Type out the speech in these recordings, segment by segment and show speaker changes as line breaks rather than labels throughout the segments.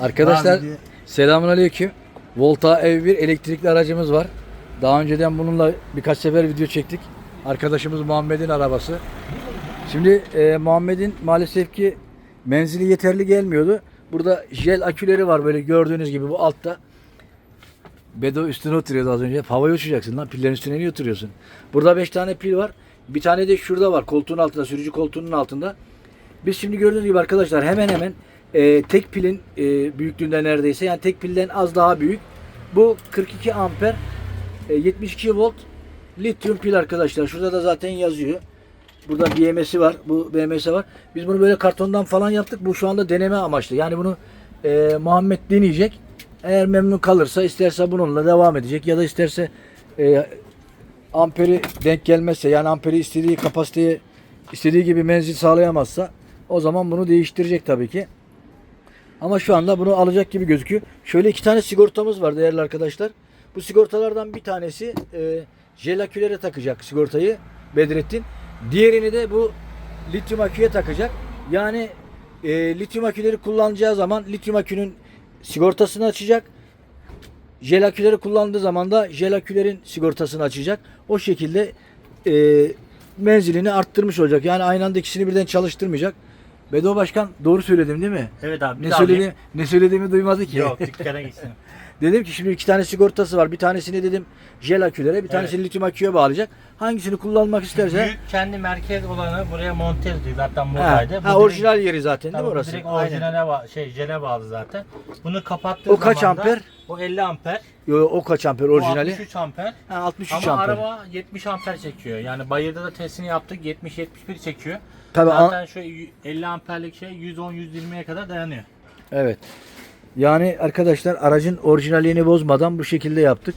Arkadaşlar selamun aleyküm. Volta ev bir elektrikli aracımız var. Daha önceden bununla birkaç sefer video çektik. Arkadaşımız Muhammed'in arabası. Şimdi e, Muhammed'in maalesef ki menzili yeterli gelmiyordu. Burada jel aküleri var böyle gördüğünüz gibi bu altta. Bedo üstüne oturuyordu az önce. Havaya uçacaksın lan. Pillerin üstüne niye oturuyorsun? Burada 5 tane pil var. Bir tane de şurada var. Koltuğun altında, sürücü koltuğunun altında. Biz şimdi gördüğünüz gibi arkadaşlar hemen hemen e, tek pilin e, büyüklüğünde neredeyse. Yani tek pilden az daha büyük. Bu 42 amper e, 72 volt lityum pil arkadaşlar. Şurada da zaten yazıyor. Burada BMS'i var. Bu BMS var. Biz bunu böyle kartondan falan yaptık. Bu şu anda deneme amaçlı. Yani bunu e, Muhammed deneyecek. Eğer memnun kalırsa isterse bununla devam edecek ya da isterse e, amperi denk gelmezse yani amperi istediği kapasiteye istediği gibi menzil sağlayamazsa o zaman bunu değiştirecek tabii ki. Ama şu anda bunu alacak gibi gözüküyor. Şöyle iki tane sigortamız var değerli arkadaşlar. Bu sigortalardan bir tanesi e, jel akülere takacak sigortayı Bedrettin. Diğerini de bu lityum aküye takacak. Yani e, lityum aküleri kullanacağı zaman lityum akünün sigortasını açacak. Jel aküleri kullandığı zaman da jel akülerin sigortasını açacak. O şekilde e, menzilini arttırmış olacak. Yani aynı anda ikisini birden çalıştırmayacak. Bedo Başkan doğru söyledim değil mi?
Evet abi.
Ne söyledi, ne söylediğimi duymadı ki.
Yok dükkana gitsin.
dedim ki şimdi iki tane sigortası var. Bir tanesini dedim jel akülere, bir
Evet.
tanesini lityum aküye bağlayacak. Hangisini kullanmak isterse.
Büyük kendi merkez olanı buraya monte ediyor. Zaten
Ha,
buradaydı. Bu
ha,
direkt-
orijinal yeri zaten değil mi orası?
direkt orijinale ba- şey jele bağlı zaten. Bunu kapattığı
O kaç
zaman da-
amper?
O 50 amper.
Yo, o kaç amper orijinali?
63 amper.
Ha, 63
Ama
amper.
araba 70 amper çekiyor. Yani bayırda da testini yaptık. 70-71 çekiyor.
Tabii, an-
Zaten şu 50 amperlik şey 110-120'ye kadar dayanıyor.
Evet. Yani arkadaşlar aracın orijinalliğini bozmadan bu şekilde yaptık.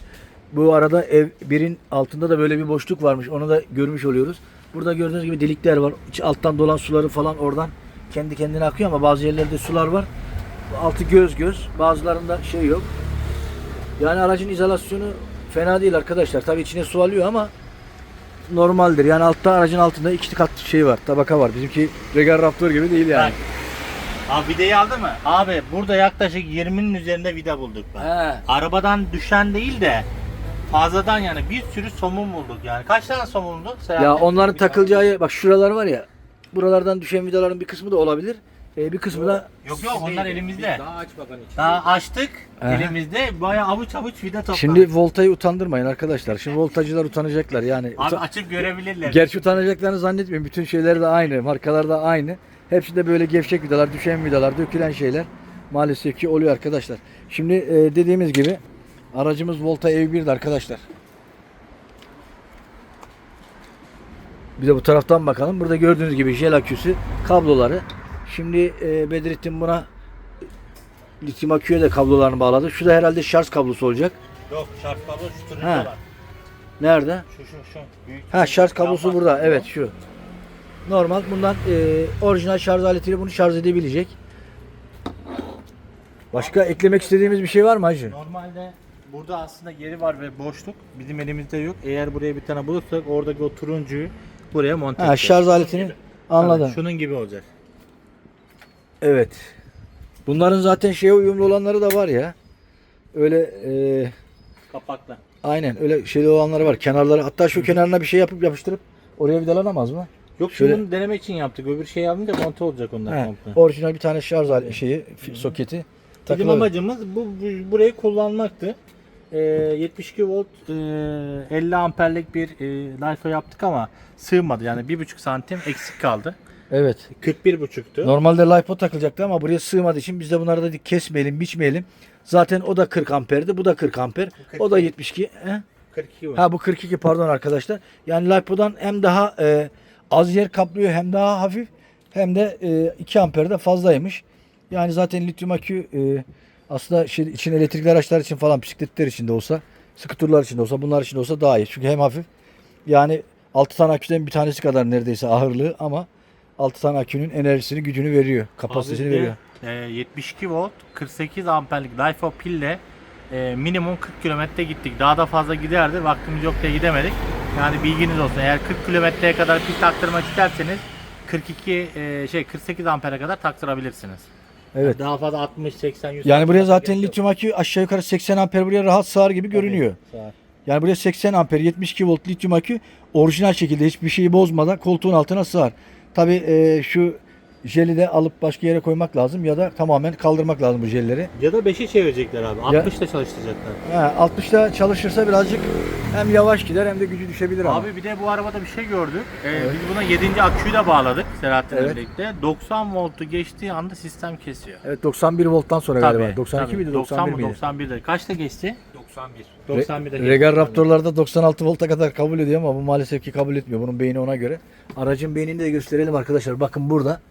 Bu arada ev birin altında da böyle bir boşluk varmış. Onu da görmüş oluyoruz. Burada gördüğünüz gibi delikler var. İç alttan dolan suları falan oradan kendi kendine akıyor ama bazı yerlerde sular var. Altı göz göz. Bazılarında şey yok. Yani aracın izolasyonu fena değil arkadaşlar. Tabii içine su alıyor ama normaldir. Yani altta aracın altında iki kat şey var. Tabaka var. Bizimki Regal Raptor gibi değil yani.
Abi vidayı aldı mı? Abi burada yaklaşık 20'nin üzerinde vida bulduk ben.
He.
Arabadan düşen değil de fazladan yani bir sürü somun bulduk yani. Kaç tane somun bulduk?
Ya onların takılacağı bak şuralar var ya. Buralardan düşen vidaların bir kısmı da olabilir. Ee, bir kısmı da
Yok yok onlar elimizde.
Daha aç bakalım.
Daha açtık
Aha.
elimizde bayağı avuç avuç vida topladık.
şimdi voltayı utandırmayın arkadaşlar. Şimdi voltacılar utanacaklar yani.
Abi
uta-
açıp görebilirler.
Gerçi utanacaklarını zannetmiyorum. Bütün şeyler de aynı. Markalar da aynı. Hepsinde böyle gevşek vidalar, düşen vidalar, dökülen şeyler maalesef ki oluyor arkadaşlar. Şimdi e, dediğimiz gibi aracımız Volta ev arkadaşlar. Bir de bu taraftan bakalım. Burada gördüğünüz gibi jel aküsü, kabloları. Şimdi e, Bedrettin buna lityum aküye de kablolarını bağladı. Şu da herhalde şarj kablosu olacak.
Yok şarj kablo şu turuncu
Ha.
olan.
Nerede?
Şu şu şu. Büyük
Ha şarj kablosu burada. Evet şu. Normal bundan e, orijinal şarj aletiyle bunu şarj edebilecek. Başka eklemek istediğimiz bir şey var mı hacı?
Normalde burada aslında yeri var ve boşluk. Bizim elimizde yok. Eğer buraya bir tane bulursak oradaki o turuncuyu buraya monte
Ha
edeceğiz.
şarj aletini
gibi.
anladım.
Evet, şunun gibi olacak.
Evet. Bunların zaten şeye uyumlu olanları da var ya. Öyle e,
Kapakla.
aynen öyle şeyli olanları var. Kenarları hatta şu kenarına bir şey yapıp yapıştırıp oraya vidalanamaz mı?
Yok
Şöyle-
şimdi bunu denemek için yaptık. Öbür şeyi alınca monte olacak onlar
He,
komple.
orijinal bir tane şarj şeyi fi- soketi.
Bizim amacımız bu, bu burayı kullanmaktı. Ee, 72 volt e, 50 amperlik bir e, LiFo yaptık ama sığmadı. Yani 1,5 santim eksik kaldı.
Evet.
41,5'tu.
Normalde LiPo takılacaktı ama buraya sığmadığı için biz de bunları dedik kesmeyelim, biçmeyelim. Zaten o da 40 amperdi, bu da 40 amper. O da 72. He?
42 volt.
Ha bu 42 pardon arkadaşlar. Yani LiPo'dan hem daha e, az yer kaplıyor hem daha hafif hem de e, 2 amper de fazlaymış. Yani zaten lityum akü e, aslında şey, için elektrikli araçlar için falan bisikletler için de olsa, skuterlar için de olsa, bunlar için de olsa daha iyi. Çünkü hem hafif yani 6 tane aküden bir tanesi kadar neredeyse ağırlığı ama 6 tane akünün enerjisini, gücünü veriyor. Kapasitesini veriyor.
e, 72 volt 48 amperlik LiFo pille e, minimum 40 kilometre gittik. Daha da fazla giderdi. Vaktimiz yok diye gidemedik. Yani bilginiz olsun. Eğer 40 kilometreye kadar pil taktırmak isterseniz 42 e, şey 48 ampere kadar taktırabilirsiniz.
Evet.
Daha fazla 60, 80, 100.
Yani buraya zaten lityum akü aşağı yukarı 80 amper buraya rahat sığar gibi görünüyor.
Tabii, sağ ol.
Yani buraya 80 amper 72 volt lityum akü orijinal şekilde hiçbir şeyi bozmadan koltuğun altına sığar. Tabi şu jeli de alıp başka yere koymak lazım ya da tamamen kaldırmak lazım bu jelleri.
Ya da 5'i çevirecekler abi.
Ya-
60 da çalıştıracaklar.
Ha, 60'ta çalışırsa birazcık hem yavaş gider hem de gücü düşebilir ama.
Abi bir de bu arabada bir şey gördük. Ee, Biz buna 7. aküyü de bağladık Selahattin'le
Evet.
birlikte. 90 voltu geçtiği anda sistem kesiyor.
Evet 91 volttan sonra galiba. 92
tabii.
miydi
90
91
mı?
miydi?
91'de. Kaçta geçti? 91.
Re-
91'de geçti.
Regal Raptor'larda 96 volta kadar kabul ediyor ama bu maalesef ki kabul etmiyor. Bunun beyni ona göre. Aracın beynini de gösterelim arkadaşlar. Bakın burada.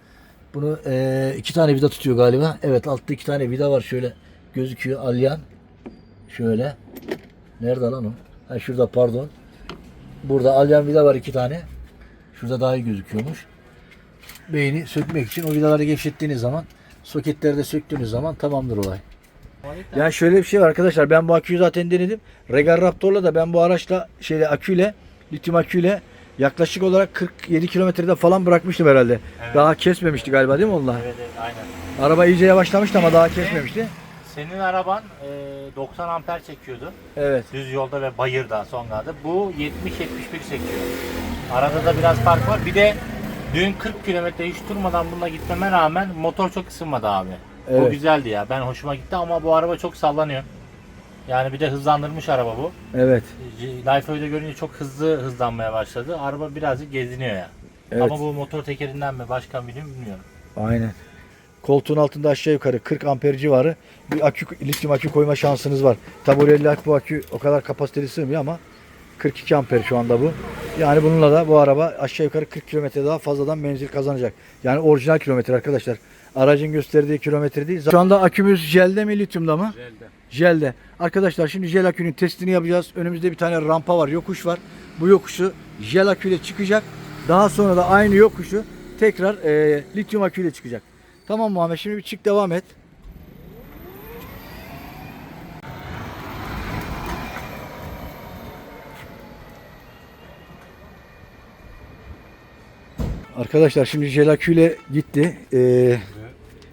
Bunu eee, iki tane vida tutuyor galiba. Evet altta iki tane vida var şöyle gözüküyor alyan. Şöyle. Nerede lan o? Ha şurada pardon. Burada alyan vida var iki tane. Şurada daha iyi gözüküyormuş. Beyni sökmek için o vidaları gevşettiğiniz zaman soketleri de söktüğünüz zaman tamamdır olay. Yani şöyle bir şey var arkadaşlar. Ben bu aküyü zaten denedim. Regal Raptor'la da ben bu araçla şeyle aküyle, lityum aküyle yaklaşık olarak 47 kilometrede falan bırakmıştım herhalde. Daha kesmemişti galiba değil mi onlar?
Evet, evet aynen.
Araba iyice yavaşlamıştı ama daha kesmemişti.
Senin araban e, 90 amper çekiyordu.
Evet.
Düz yolda ve bayırda son gazda. Bu 70-71 çekiyor. Arada da biraz fark var. Bir de dün 40 kilometre hiç durmadan bununla gitmeme rağmen motor çok ısınmadı abi.
Evet.
O güzeldi ya. Ben hoşuma gitti ama bu araba çok sallanıyor. Yani bir de hızlandırmış araba bu.
Evet.
Life'ı görünce çok hızlı hızlanmaya başladı. Araba birazcık geziniyor ya.
Evet.
Ama bu motor tekerinden mi başka mı bilmiyorum.
Aynen. Koltuğun altında aşağı yukarı 40 amper civarı bir akü, lityum akü koyma şansınız var. Tabi oraya bu akü o kadar kapasiteli sığmıyor ama 42 amper şu anda bu. Yani bununla da bu araba aşağı yukarı 40 kilometre daha fazladan menzil kazanacak. Yani orijinal kilometre arkadaşlar. Aracın gösterdiği kilometre değil. Şu anda akümüz jelde mi lityumda mı?
Jelde.
Jelde. Arkadaşlar şimdi jel akünün testini yapacağız. Önümüzde bir tane rampa var, yokuş var. Bu yokuşu jel aküyle çıkacak. Daha sonra da aynı yokuşu tekrar e, lityum aküyle çıkacak. Tamam Muhammed şimdi bir çık devam et. Arkadaşlar şimdi jel aküyle gitti. Ee,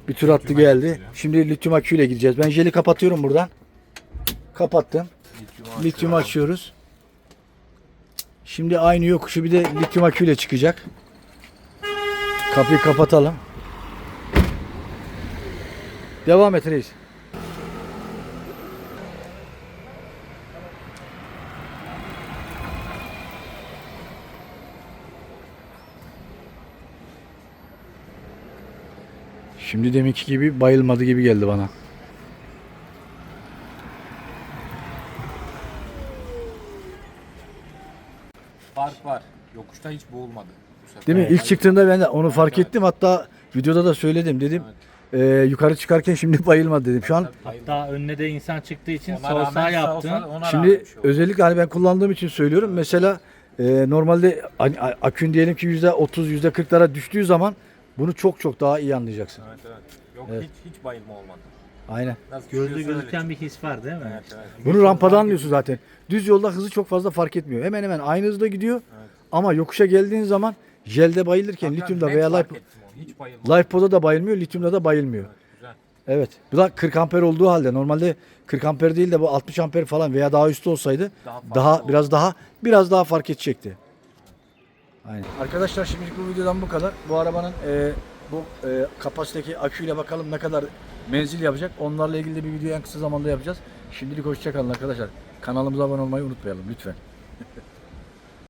bir tur attı geldi. Şimdi lityum aküyle gideceğiz. Ben jeli kapatıyorum buradan. Kapattım. Lityum açıyoruz. Şimdi aynı yokuşu bir de lityum aküyle çıkacak. Kapıyı kapatalım. Devam et reis. Şimdi deminki gibi bayılmadı gibi geldi bana.
Fark var. Yokuşta hiç boğulmadı bu sefer.
Değil mi? İlk çıktığında ben de onu fark ettim. Hatta videoda da söyledim. Dedim "Ee, yukarı çıkarken şimdi bayılmadı dedim. Şu an
Hatta önüne de insan çıktığı için
Ona
sol
rağmen
sağ
sağ
yaptın.
olsa ona
Şimdi
bir şey oldu.
özellikle hani ben kullandığım için söylüyorum. Mesela e, normalde hani a- akün diyelim ki yüzde 30 yüzde 40'lara düştüğü zaman bunu çok çok daha iyi anlayacaksın.
Evet evet. Yok
Evet.
hiç hiç bayılma olmadı.
Aynen.
Nasıl
Gözlü
çıkıyorsa öyle
gözüken bir his var değil mi?
Evet evet.
Bunu rampadan anlıyorsun zaten. Düz yolda hızı çok fazla fark etmiyor. Hemen hemen aynı hızda gidiyor.
Evet.
Ama yokuşa geldiğin zaman jelde bayılırken
Hakan
lityumda
net
veya
fark
life,
ettim onu, Hiç bayılma.
LiFePo'da da bayılmıyor, lityumda da bayılmıyor.
Evet, güzel.
Evet. Bu da 40 amper olduğu halde normalde 40 amper değil de bu 60 amper falan veya daha üstü olsaydı
Daha
daha,
fazla
biraz daha biraz daha fark edecekti. Aynen. Arkadaşlar şimdilik bu videodan bu kadar. Bu arabanın e, bu e, kapasitedeki aküyle bakalım ne kadar menzil yapacak. Onlarla ilgili de bir video en kısa zamanda yapacağız. Şimdilik hoşçakalın arkadaşlar. Kanalımıza abone olmayı unutmayalım lütfen.